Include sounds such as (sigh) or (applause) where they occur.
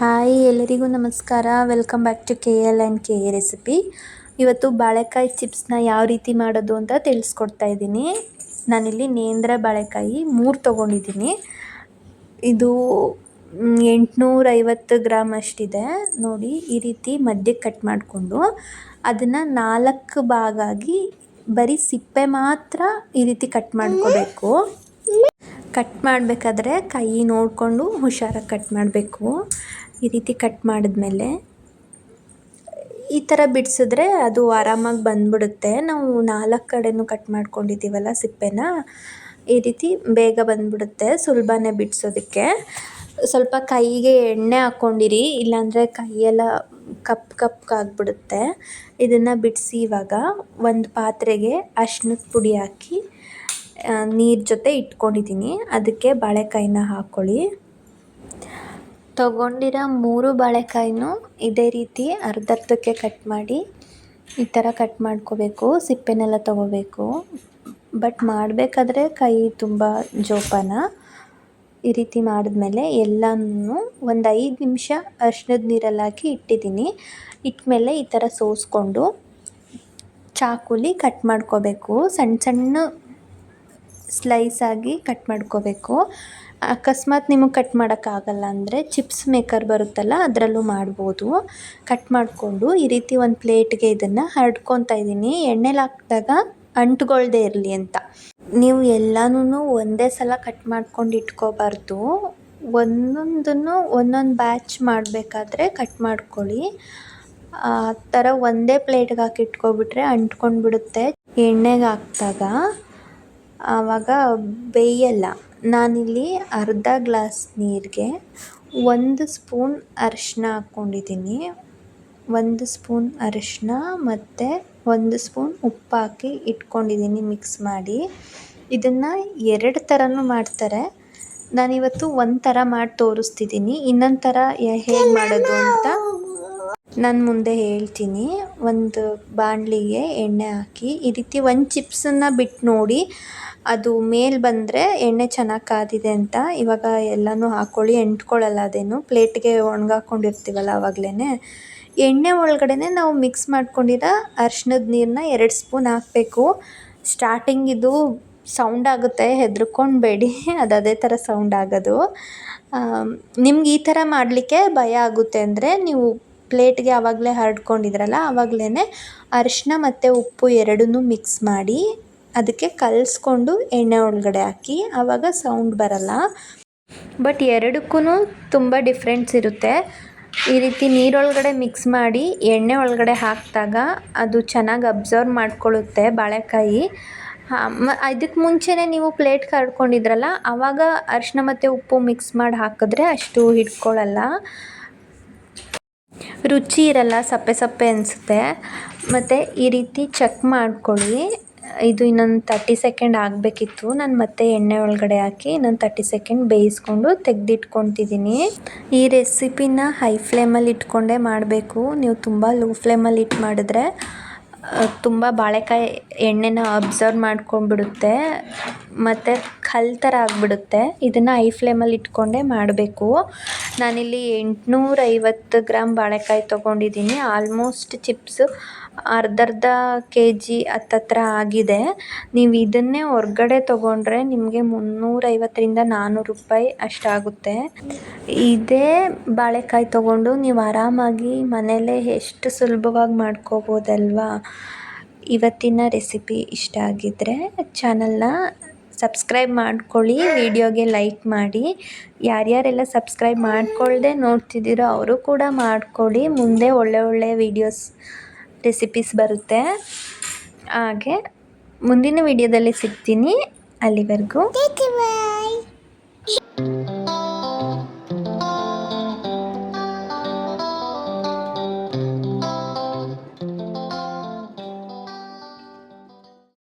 Hi, ಎಲ್ಲರಿಗೂ ನಮಸ್ಕಾರ. Welcome back to K L and K A recipe ಇವತ್ತು ಬಾಳೆಕಾಯಿ ಚಿಪ್ಸ್ನ ಯಾವ ರೀತಿ ಮಾಡೋದು ಅಂತ ತಿಳಿಸ್ಕೊಡ್ತಾ ಇದ್ದೀನಿ. ನಾನಿಲ್ಲಿ ನೇಂದ್ರ ಬಾಳೆಕಾಯಿ ಮೂರು ತೊಗೊಂಡಿದ್ದೀನಿ. ಇದು ಎಂಟುನೂರೈವತ್ತು ಗ್ರಾಮ್ ಅಷ್ಟಿದೆ. ನೋಡಿ, ಈ ರೀತಿ ಮಧ್ಯಕ್ಕೆ ಕಟ್ ಮಾಡಿಕೊಂಡು ಅದನ್ನು ನಾಲ್ಕು ಭಾಗಾಗಿ ಬರೀ ಸಿಪ್ಪೆ ಮಾತ್ರ ಈ ರೀತಿ ಕಟ್ ಮಾಡ್ಕೋಬೇಕು. ಕಟ್ ಮಾಡಬೇಕಾದ್ರೆ ಕೈ ನೋಡಿಕೊಂಡು ಹುಷಾರಾಗಿ ಕಟ್ ಮಾಡಬೇಕು. ಈ ರೀತಿ ಕಟ್ ಮಾಡಿದ್ಮೇಲೆ ಈ ಥರ ಬಿಡಿಸಿದ್ರೆ ಅದು ಆರಾಮಾಗಿ ಬಂದ್ಬಿಡುತ್ತೆ. ನಾವು ನಾಲ್ಕು ಕಡೆನೂ ಕಟ್ ಮಾಡ್ಕೊಂಡಿದ್ದೀವಲ್ಲ ಸಿಪ್ಪೆನ. ಈ ರೀತಿ ಬೇಗ ಬಂದ್ಬಿಡುತ್ತೆ ಸುಲಭನೇ ಬಿಡಿಸೋದಕ್ಕೆ. ಸ್ವಲ್ಪ ಕೈಗೆ ಎಣ್ಣೆ ಹಾಕ್ಕೊಂಡಿರಿ ಇಲ್ಲಾಂದರೆ ಕೈಯೆಲ್ಲ ಕಪ್ ಕಪ್ಗಾಗ್ಬಿಡುತ್ತೆ ಇದನ್ನು ಬಿಡಿಸಿ ಇವಾಗ ಒಂದು ಪಾತ್ರೆಗೆ ಅರ್ಶಿನದ ಪುಡಿ ಹಾಕಿ ನೀರು ಜೊತೆ ಇಟ್ಕೊಂಡಿದ್ದೀನಿ. ಅದಕ್ಕೆ ಬಾಳೆಕಾಯಿನ ಹಾಕ್ಕೊಳ್ಳಿ ತಗೊಂಡಿರೋ ಮೂರು ಬಾಳೆಕಾಯಿನೂ ಇದೇ ರೀತಿ ಅರ್ಧರ್ಧಕ್ಕೆ ಕಟ್ ಮಾಡಿ ಈ ಥರ ಕಟ್ ಮಾಡ್ಕೋಬೇಕು, ಸಿಪ್ಪೆನೆಲ್ಲ ತಗೋಬೇಕು. ಬಟ್ ಮಾಡಬೇಕಾದ್ರೆ ಕೈ ತುಂಬ ಜೋಪಾನ. ಈ ರೀತಿ ಮಾಡಿದ್ಮೇಲೆ ಎಲ್ಲನೂ ಒಂದು ಐದು ನಿಮಿಷ ಅರ್ಶಿನದ ನೀರಲ್ಲಿ ಹಾಕಿ ಇಟ್ಟಿದ್ದೀನಿ. ಇಟ್ಟಮೇಲೆ ಈ ಥರ ಸೋಸ್ಕೊಂಡು ಚಾಕುಲಿ ಕಟ್ ಮಾಡ್ಕೋಬೇಕು. ಸಣ್ಣ ಸಣ್ಣ ಸ್ಲೈಸ್ ಆಗಿ ಕಟ್ ಮಾಡ್ಕೋಬೇಕು. ಅಕಸ್ಮಾತ್ ನಿಮಗೆ ಕಟ್ ಮಾಡೋಕ್ಕಾಗಲ್ಲ ಅಂದರೆ ಚಿಪ್ಸ್ ಮೇಕರ್ ಬರುತ್ತಲ್ಲ, ಅದರಲ್ಲೂ ಮಾಡ್ಬೋದು. ಕಟ್ ಮಾಡಿಕೊಂಡು ಈ ರೀತಿ ಒಂದು ಪ್ಲೇಟ್ಗೆ ಇದನ್ನು ಹರಡ್ಕೊತಾ ಇದ್ದೀನಿ. ಎಣ್ಣೆಲಿ ಹಾಕಿದಾಗ ಅಂಟ್ಗೊಳ್ದೇ ಇರಲಿ ಅಂತ. ನೀವು ಎಲ್ಲನೂ ಒಂದೇ ಸಲ ಕಟ್ ಮಾಡ್ಕೊಂಡು ಇಟ್ಕೋಬಾರ್ದು. ಒಂದೊಂದನ್ನು ಒಂದೊಂದು ಬ್ಯಾಚ್ ಮಾಡಬೇಕಾದ್ರೆ ಕಟ್ ಮಾಡ್ಕೊಳ್ಳಿ. ಆ ಥರ ಒಂದೇ ಪ್ಲೇಟ್ಗೆ ಹಾಕಿ ಇಟ್ಕೊಬಿಟ್ರೆ ಅಂಟ್ಕೊಂಡು ಬಿಡುತ್ತೆ ಎಣ್ಣೆಗೆ ಹಾಕಿದಾಗ ಆವಾಗ ಬೇಯಲ್ಲ. ನಾನಿಲ್ಲಿ ಅರ್ಧ ಗ್ಲಾಸ್ ನೀರಿಗೆ ಒಂದು ಸ್ಪೂನ್ ಅರಿಶಿನ ಹಾಕ್ಕೊಂಡಿದ್ದೀನಿ. ಒಂದು ಸ್ಪೂನ್ ಅರಿಶಿನ ಮತ್ತು ಒಂದು ಸ್ಪೂನ್ ಉಪ್ಪು ಹಾಕಿ ಇಟ್ಕೊಂಡಿದ್ದೀನಿ ಮಿಕ್ಸ್ ಮಾಡಿ. ಇದನ್ನು ಎರಡು ಥರನೂ ಮಾಡ್ತಾರೆ. ನಾನಿವತ್ತು ಒಂದು ಥರ ಮಾಡಿ ತೋರಿಸ್ತಿದ್ದೀನಿ. ಇನ್ನೊಂದು ಥರ ಹೇಗೆ ಮಾಡೋದು ಅಂತ ನಾನು ಮುಂದೆ ಹೇಳ್ತೀನಿ. ಒಂದು ಬಾಣಲಿಗೆ ಎಣ್ಣೆ ಹಾಕಿ, ಈ ರೀತಿ ಒಂದು ಚಿಪ್ಸನ್ನು ಬಿಟ್ಟು ನೋಡಿ, ಅದು ಮೇಲೆ ಬಂದರೆ ಎಣ್ಣೆ ಚೆನ್ನಾಗಿ ಕಾದಿದೆ ಅಂತ. ಇವಾಗ ಎಲ್ಲನೂ ಹಾಕ್ಕೊಳ್ಳಿ ಎಂಟ್ಕೊಳ್ಳಲ್ಲ ಅದೇನು. ಪ್ಲೇಟ್ಗೆ ಒಣಗಾಕೊಂಡಿರ್ತೀವಲ್ಲ ಆವಾಗಲೇ ಎಣ್ಣೆ ಒಳಗಡೆ ನಾವು ಮಿಕ್ಸ್ ಮಾಡ್ಕೊಂಡಿರೋ ಅರ್ಶಿನದ ನೀರನ್ನ ಎರಡು ಸ್ಪೂನ್ ಹಾಕಬೇಕು. ಸ್ಟಾರ್ಟಿಂಗ್ ಇದು ಸೌಂಡ್ ಆಗುತ್ತೆ, ಹೆದರ್ಕೊಂಡ್ಬೇಡಿ. (laughs) ಅದು ಅದೇ ಥರ ಸೌಂಡ್ ಆಗೋದು. ನಿಮ್ಗೆ ಈ ಥರ ಮಾಡಲಿಕ್ಕೆ ಭಯ ಆಗುತ್ತೆ ಅಂದರೆ ನೀವು ಪ್ಲೇಟ್ಗೆ ಆವಾಗಲೇ ಹರಡ್ಕೊಂಡಿದ್ರಲ್ಲ ಆವಾಗಲೇ ಅರಿಶಿನ ಮತ್ತು ಉಪ್ಪು ಎರಡನ್ನೂ ಮಿಕ್ಸ್ ಮಾಡಿ ಅದಕ್ಕೆ ಕಲಸ್ಕೊಂಡು ಎಣ್ಣೆ ಒಳಗಡೆ ಹಾಕಿ, ಆವಾಗ ಸೌಂಡ್ ಬರಲ್ಲ. ಬಟ್ ಎರಡಕ್ಕೂ ತುಂಬ ಡಿಫ್ರೆನ್ಸ್ ಇರುತ್ತೆ. ಈ ರೀತಿ ನೀರೊಳಗಡೆ ಮಿಕ್ಸ್ ಮಾಡಿ ಎಣ್ಣೆ ಒಳಗಡೆ ಹಾಕಿದಾಗ ಅದು ಚೆನ್ನಾಗಿ ಅಬ್ಸರ್ವ್ ಮಾಡ್ಕೊಳ್ಳುತ್ತೆ ಬಾಳೆಕಾಯಿ. ಇದಕ್ಕೆ ಮುಂಚೆನೇ ನೀವು ಪ್ಲೇಟ್ ಕರ್ಕೊಂಡಿದ್ರಲ್ಲ ಆವಾಗ ಅರಿಶಿನ ಮತ್ತು ಉಪ್ಪು ಮಿಕ್ಸ್ ಮಾಡಿ ಹಾಕಿದ್ರೆ ಅಷ್ಟು ಹಿಡ್ಕೊಳ್ಳಲ್ಲ ರುಚಿ ಇರಲ್ಲ, ಸಪ್ಪೆ ಸಪ್ಪೆ ಅನಿಸುತ್ತೆ. ಮತ್ತು ಈ ರೀತಿ ಚೆಕ್ ಮಾಡ್ಕೊಳ್ಳಿ. ಇದು ಇನ್ನೊಂದು ತರ್ಟಿ ಸೆಕೆಂಡ್ ಆಗಬೇಕಿತ್ತು. ನಾನು ಮತ್ತೆ ಎಣ್ಣೆ ಒಳಗಡೆ ಹಾಕಿ ಇನ್ನೊಂದು ತರ್ಟಿ ಸೆಕೆಂಡ್ ಬೇಯಿಸ್ಕೊಂಡು ತೆಗೆದಿಟ್ಕೊತಿದ್ದೀನಿ ಈ ರೆಸಿಪಿನ ಹೈ ಫ್ಲೇಮಲ್ಲಿ ಇಟ್ಕೊಂಡೇ ಮಾಡಬೇಕು. ನೀವು ತುಂಬ ಲೋ ಫ್ಲೇಮಲ್ಲಿ ಇಟ್ಟು ಮಾಡಿದ್ರೆ ತುಂಬ ಬಾಳೆಕಾಯಿ ಎಣ್ಣೆನ ಅಬ್ಸರ್ವ್ ಮಾಡ್ಕೊಂಡ್ಬಿಡುತ್ತೆ. ಮತ್ತು ಕಲ್ಲು ಥರ ಆಗಿಬಿಡುತ್ತೆ. ಇದನ್ನು ಐ ಫ್ಲೇಮಲ್ಲಿ ಇಟ್ಕೊಂಡೇ ಮಾಡಬೇಕು. ನಾನಿಲ್ಲಿ ಎಂಟುನೂರೈವತ್ತು ಗ್ರಾಮ್ ಬಾಳೆಕಾಯಿ ತೊಗೊಂಡಿದ್ದೀನಿ. ಆಲ್ಮೋಸ್ಟ್ ಚಿಪ್ಸು ಅರ್ಧರ್ಧ ಕೆ ಜಿ ಹತ್ತತ್ರ ಆಗಿದೆ. ನೀವು ಇದನ್ನೇ ಹೊರ್ಗಡೆ ತೊಗೊಂಡ್ರೆ ನಿಮಗೆ ಮುನ್ನೂರೈವತ್ತರಿಂದ ನಾನ್ನೂರು ರೂಪಾಯಿ ಅಷ್ಟಾಗುತ್ತೆ. ಇದೇ ಬಾಳೆಕಾಯಿ ತೊಗೊಂಡು ನೀವು ಆರಾಮಾಗಿ ಮನೆಯಲ್ಲೇ ಎಷ್ಟು ಸುಲಭವಾಗಿ ಮಾಡ್ಕೋಬೋದಲ್ವಾ? ಇವತ್ತಿನ ರೆಸಿಪಿ ಇಷ್ಟ ಆಗಿದ್ದರೆ ಚಾನಲ್ನ ಸಬ್ಸ್ಕ್ರೈಬ್ ಮಾಡ್ಕೊಳ್ಳಿ, ವಿಡಿಯೋಗೆ ಲೈಕ್ ಮಾಡಿ. ಯಾರ್ಯಾರೆಲ್ಲ ಸಬ್ಸ್ಕ್ರೈಬ್ ಮಾಡ್ಕೊಳ್ಳದೆ ನೋಡ್ತಿದ್ದೀರೋ ಅವರು ಕೂಡ ಮಾಡ್ಕೊಳ್ಳಿ. ಮುಂದೆ ಒಳ್ಳೆ ಒಳ್ಳೆ ವಿಡಿಯೋಸ್, ರೆಸಿಪೀಸ್ ಬರುತ್ತೆ. ಹಾಗೆ ಮುಂದಿನ ವಿಡಿಯೋದಲ್ಲಿ ಸಿಗ್ತೀನಿ. ಅಲ್ಲಿವರೆಗೂ.